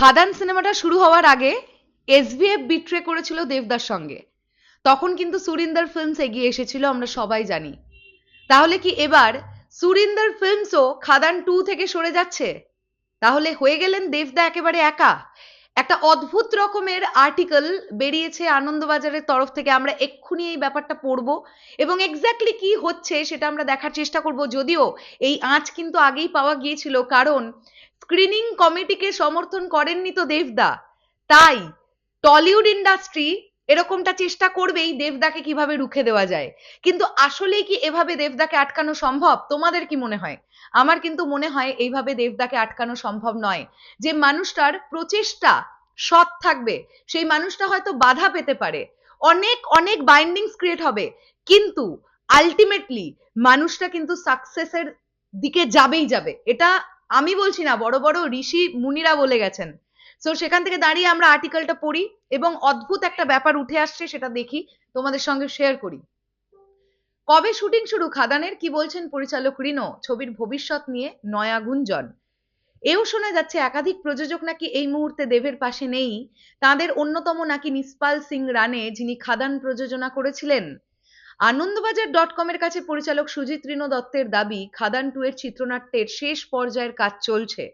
খাদান সিনেমাটা শুরু হওয়ার আগে এসভিএফ বিট্রে করেছিল দেবদার সঙ্গে। তখন কিন্তু সুরিন্দর ফিল্মস এগিয়ে এসেছিল, আমরা সবাই জানি। তাহলে কি এবার সুরিন্দর ফিল্মসও খাদান টু থেকে সরে যাচ্ছে? তাহলে হয়ে গেলেন দেবদা একেবারে একা। একটা অদ্ভুত রকমের আর্টিকেল বেরিয়েছে আনন্দবাজারের তরফ থেকে। আমরা এক্ষুনি এই ব্যাপারটা পড়ব এবং এক্স্যাক্টলি কি হচ্ছে সেটা আমরা দেখার চেষ্টা করব। যদিও এই আঁচ কিন্তু আগেই পাওয়া গিয়েছিল, কারণ স্ক্রিনিং কমিটিকে সমর্থন করেননি তো দেবদা। তাই টলিউড ইন্ডাস্ট্রি এরকমটা চেষ্টা করবেই দেবদাকে কীভাবে রুখে দেওয়া যায়। কিন্তু আসলেই কি এভাবে দেবদাকে আটকানো সম্ভব? তোমাদের কি মনে হয়? আমার কিন্তু মনে হয় এইভাবে দেবদাকে আটকানো সম্ভব নয়। যে মানুষটার প্রচেষ্টা সৎ থাকবে, সেই মানুষটা হয়তো বাধা পেতে পারে। অনেক অনেক বাইন্ডিংস ক্রিয়েট হবে। কিন্তু আলটিমেটলি মানুষটা কিন্তু সাকসেসের দিকে যাবেই যাবে। এটা আমি বলছি না, বড় বড় ঋষি মুনিরা বলে গেছেন। সো সেখান থেকে দাঁড়িয়ে আমরা আর্টিকেলটা পড়ি এবং অদ্ভুত একটা ব্যাপার উঠে আসছে, সেটা দেখি। তোমাদের সঙ্গে শেয়ার করি। কবে শুটিং শুরু? খাদানের কি বলছেন পরিচালক রিনো? ছবির ভবিষ্যৎ নিয়ে নয়া গুঞ্জন। এও শোনা যাচ্ছে, একাধিক প্রযোজক নাকি এই মুহূর্তে দেবের পাশে নেই। তাদের অন্যতম নাকি নিসপাল সিং রানে, যিনি খাদান প্রযোজনা করেছিলেন। আনন্দবাজার ডট কমের কাছে পরিচালক সুজিত রিনো দত্তের দাবি, খাদান টু এর চিত্রনাট্যের শেষ পর্যায়ের কাজ চলছে।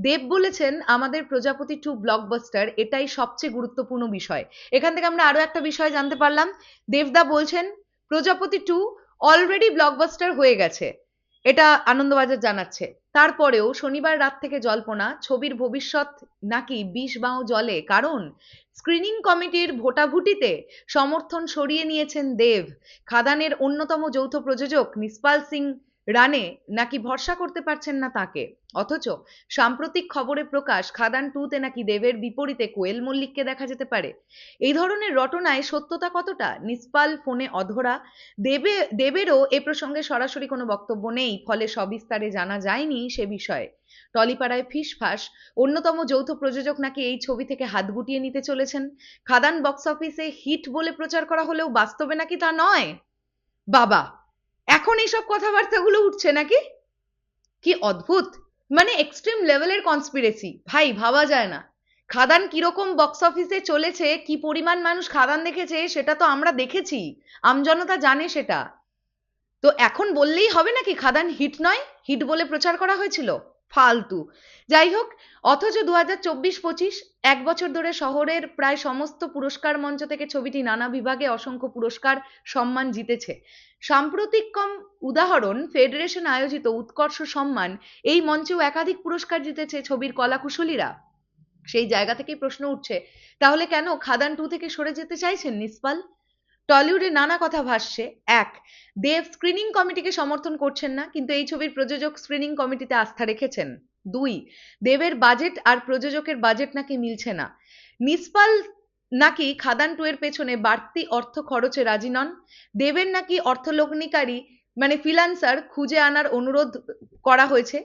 দেব বলেছেন, আমাদের প্রজাপতি টু ব্লকবাস্টার এটাই সবচেয়ে গুরুত্বপূর্ণ বিষয়। এখান থেকে আমরা আরও একটা বিষয় জানতে পারলাম। দেবদা বলছেন, প্রজাপতি টু অলরেডি ব্লকবাস্টার হয়ে গেছে। এটা আনন্দবাজার জানাচ্ছে। তারপরেও শনিবার রাত থেকে জল্পনা, ছবির ভবিষ্যৎ নাকি বিষ বাঁও জলে? কারণ স্ক্রিনিং কমিটির ভোটাভুটিতে সমর্থন সরিয়ে নিয়েছেন দেব। খাদানের অন্যতম যৌথ প্রযোজক নিসপাল সিং রানে নাকি ভরসা করতে পারছেন না তাকে? অথচ সাম্প্রতিক খবরে প্রকাশ খাদান টুতে নাকি দেবের বিপরীতে কোয়েল মল্লিককে দেখা যেতে পারে। এই ধরনের রটনায় সত্যতা কতটা? নিষ্পাল, ফোনে অধরা। দেবে, দেবেরও এ প্রসঙ্গে সরাসরি কোনো বক্তব্য নেই, ফলে সবিস্তারে জানা যায়নি সে বিষয়ে। টলিপাড়ায় ফিসফাস। অন্যতম যৌথ প্রযোজক নাকি এই ছবি থেকে হাত গুটিয়ে নিতে চলেছেন? খাদান বক্স অফিসে হিট বলে প্রচার করা হলেও বাস্তবে নাকি তা নয়? বাবা! এখন এইসব কথাবার্তাগুলো উঠছে নাকি? কি অদ্ভুত! মানে এক্সট্রিম লেভেলের কনস্পিরেসি ভাই, ভাবা যায় না। খাদান কীরকম বক্স অফিসে চলেছে, কি পরিমাণ মানুষ খাদান দেখেছে, সেটা তো আমরা দেখেছি। আমজনতা জানে সেটা। তো এখন বললেই হবে নাকি খাদান হিট নয়? হিট বলে প্রচার করা হয়েছিল? ফালতু। যাই হোক অথচ দু হাজার চব্বিশ পঁচিশ এক বছর ধরে শহরের প্রায় সমস্ত পুরস্কার মঞ্চ থেকে ছবিটি নানা বিভাগে অসংখ্য পুরস্কার সম্মান জিতেছে। সাম্প্রতিক কম উদাহরণ, ফেডারেশন আয়োজিত উৎকর্ষ সম্মান, এই মঞ্চেও একাধিক পুরস্কার জিতেছে ছবির কলাকুশলীরা। সেই জায়গা থেকেই প্রশ্ন উঠছে, তাহলে কেন খাদান টু থেকে সরে যেতে চাইছেন নিসপাল টলিউডে নানা কথা ভাসছে। এক, দেব স্ক্রিনিং কমিটিকে সমর্থন করছেন না, কিন্তু এই ছবির প্রযোজক স্ক্রিনিং কমিটিতে আস্থা রেখেছেন। দুই, দেবের বাজেট আর প্রযোজকের বাজেট নাকি মিলছে না। নিসপাল নাকি খাদান টু এর পেছনে বাড়তি অর্থ খরচে রাজি নন। দেবের নাকি অর্থলগ্নিকারী মানে ফিলান্সার খুঁজে আনার অনুরোধ করা হয়েছে।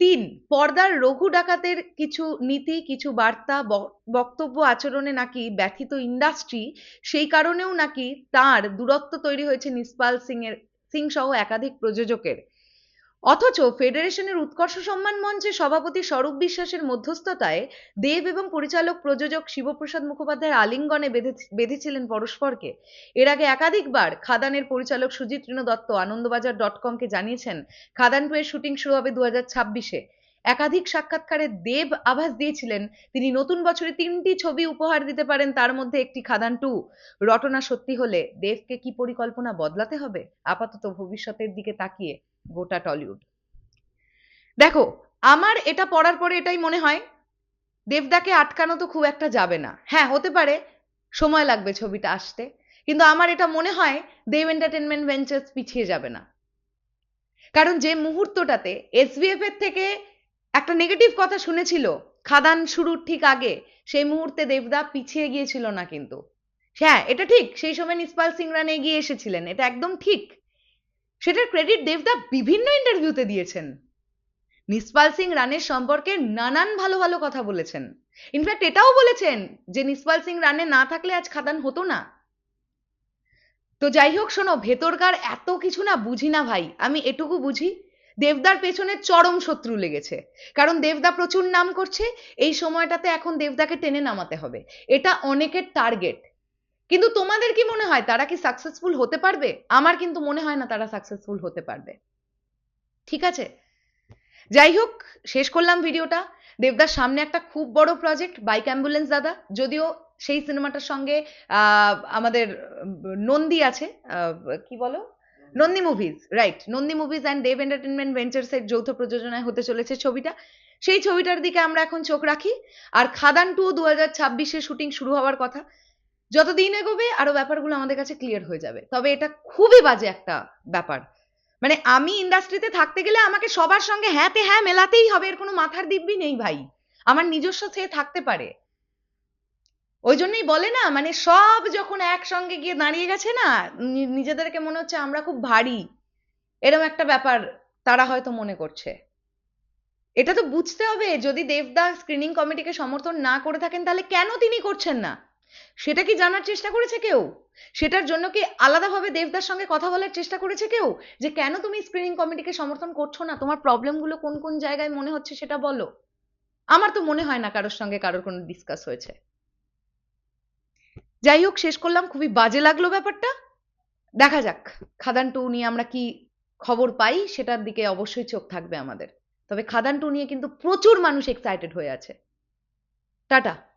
তিন, পর্দার রঘু ডাকাতের কিছু নীতি, কিছু বার্তা বক্তব্য আচরণে নাকি ব্যথিত ইন্ডাস্ট্রি সেই কারণেও নাকি তার দূরত্ব তৈরি হয়েছে নিষ্পাল সিং এর সিং সহ একাধিক প্রযোজকের। অথচ ফেডারেশনের উৎকর্ষ সম্মান মঞ্চে সভাপতি স্বরূপ বিশ্বাসের মধ্যস্থতায় দেব এবং পরিচালক প্রযোজক শিবপ্রসাদ মুখোপাধ্যায়ের আলিঙ্গনে বেঁধে বেঁধেছিলেন পরস্পরকে। এর আগে একাধিকবার খাদানের পরিচালক সুজিত ঋণ দত্ত আনন্দবাজার ডট কমকে জানিয়েছেন, খাদান টু এর শুটিং শুরু হবে দু হাজার ছাব্বিশে। একাধিক সাক্ষাৎকারে দেব আভাস দিয়েছিলেন, তিনি নতুন বছরে তিনটি ছবি উপহার দিতে পারেন, তার মধ্যে একটি খাদান টু। রটনা সত্যি হলে দেবকে কি পরিকল্পনা বদলাতে হবে? আপাতত ভবিষ্যতের দিকে তাকিয়ে গোটা টলিউড। দেখো, আমার এটা পড়ার পরে এটাই মনে হয়, দেবদাকে আটকানো তো খুব একটা যাবে না। হ্যাঁ হতে পারে, সময় লাগবে ছবিটা আসতে, কিন্তু আমার এটা মনে হয়, দেব এন্টারটেনমেন্ট ভেঞ্চার্স পিছিয়ে যাবে না। কারণ যে মুহূর্তটাতে এসবিএফ এর থেকে একটা নেগেটিভ কথা শুনেছিল, খাদান শুরুর ঠিক আগে, সেই মুহূর্তে দেবদা পিছিয়ে গিয়েছিল না কিন্তু। হ্যাঁ এটা ঠিক, সেই সময় নিসপাল সিং রানে এগিয়ে এসেছিলেন, এটা একদম ঠিক। সেটার ক্রেডিট দেবদা বিভিন্ন ইন্টারভিউতে দিয়েছেন। নিসপাল সিং রানের সম্পর্কে নানান ভালো ভালো কথা বলেছেন। ইনফ্যাক্ট এটাও বলেছেন যে নিসপাল সিং রানে না থাকলে আজ খাদান হতো না। তো যাই হোক, শোনো, ভেতরকার এত কিছু না বুঝি না ভাই, আমি এটুকু বুঝি, দেবদার পেছনে চরম শত্রু লেগেছে। কারণ দেবদা প্রচুর নাম করছে, এই সময়টাতে এখন দেবদাকে টেনে নামাতে হবে। এটা অনেকের টার্গেট কিন্তু তোমাদের কি মনে হয় তারা কি সাকসেসফুল হতে পারবে? আমার কিন্তু মনে হয় না তারা সাকসেসফুল হতে পারবে। ঠিক আছে? যাই হোক, শেষ করলাম ভিডিওটা। দেবদার সামনে একটা খুব বড় প্রজেক্ট বাইক অ্যাম্বুলেন্স দাদা। যদিও সেই সিনেমাটার সঙ্গে আমাদের নন্দী আছে কি বলো? Nandy movies right Nandy movies and Dev entertainment ventures এর যৌথ প্রযোজনায় হতে চলেছে ছবিটা। সেই ছবিটার দিকে আমরা এখন চোখ রাখি। আর খাদান টু দু হাজার ছাব্বিশে শুটিং শুরু হওয়ার কথা। যতদিন এগোবে আরও ব্যাপারগুলো আমাদের কাছে ক্লিয়ার হয়ে যাবে। তবে এটা খুবই বাজে একটা ব্যাপার। মানে আমি ইন্ডাস্ট্রিতে থাকতে গেলে আমাকে সবার সঙ্গে হ্যাঁতে হ্যাঁ মেলাতেই হবে, এর কোনো মাথার দিব্যি নেই ভাই। আমার নিজস্ব সে থাকতে পারে। ওই জন্যই বলে না মানে সব যখন একসঙ্গে গিয়ে দাঁড়িয়ে গেছে না নিজেদেরকে মনে হচ্ছে আমরা খুব ভারী। এরকম একটা ব্যাপার তারা হয়তো মনে করছে। এটা তো বুঝতে হবে, যদি দেবদা স্ক্রিনিং কমিটিকে সমর্থন না করে থাকেন, তাহলে কেন তিনি করছেন না? সেটা কি জানার চেষ্টা করেছে কেউ? সেটার জন্য কি আলাদাভাবে দেবদার সঙ্গে কথা বলার চেষ্টা করেছে কেউ? যে কেন তুমি স্ক্রিনিং কমিটিকে সমর্থন করছ না? তোমার প্রবলেমগুলো কোন কোন জায়গায় মনে হচ্ছে সেটা বলো। আমার তো মনে হয় না কারোর সঙ্গে কারোর কোনো ডিসকাস হয়েছে। যাই হোক, শেষ করলাম। খুবই বাজে লাগল ব্যাপারটা। দেখা যাক, খাদান টু নিয়ে আমরা কি খবর পাই সেটার দিকে অবশ্যই চোখ থাকবে আমাদের। তবে খাদান টু নিয়ে কিন্তু প্রচুর মানুষ এক্সাইটেড হয়ে আছে। টাটা।